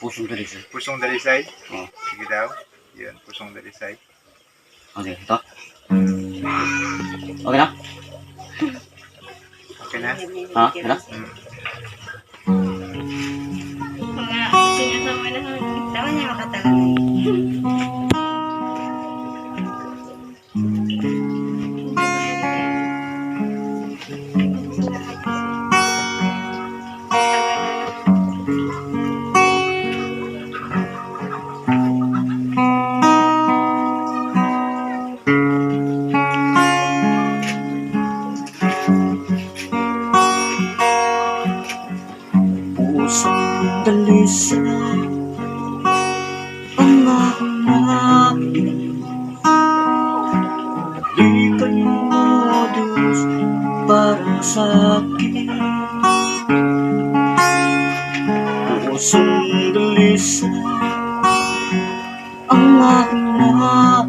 Pusong dalisay. Pusong dalisay. Oo. Sige daw. Yun, pusong dalisay. Okay, ito. Okay na? Okay na? Ha? Ano? Mm. Mga sinasama na tawa niya makatala. Para sa akin. Pusong dalisay Ang aking nais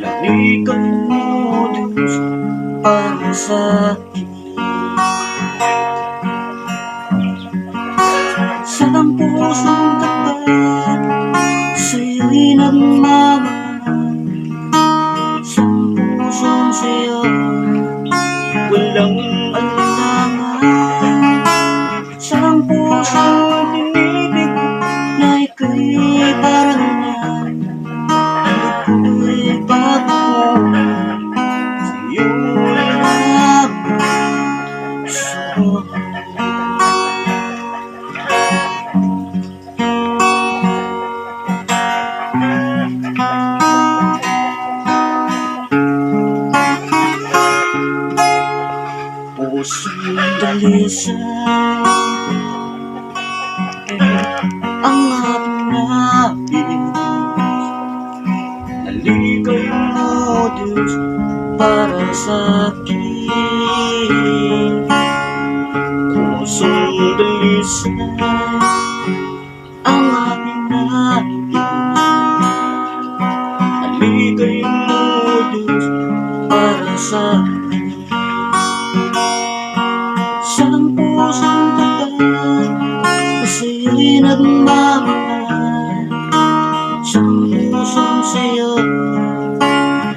Lagi kayo modus para sa akin. Sa ang pusong tapat Sa'yo'y nagmamahal Walang Dalisay Ang nabis Naligay mo Diyos para sa akin Pusong dalisay Ang aking nabis Naligay mo Diyos para sa akin Sa'yo'y nagmamahal Siyang pusong sa'yo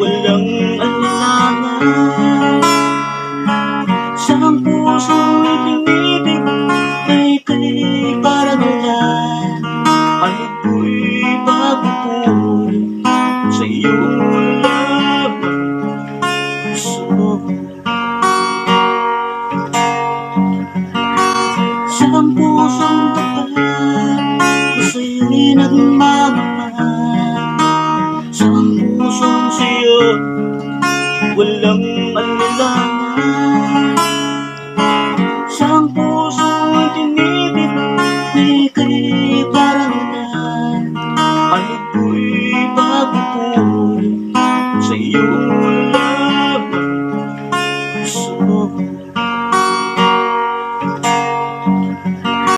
Walang alinlangan. Siyang pusong pinibig Na ika'y parang ulan Ano ko'y magpupulong Sa'yo lamang Sa'yo'y nagmamahal Sa pusong sa'yo Walang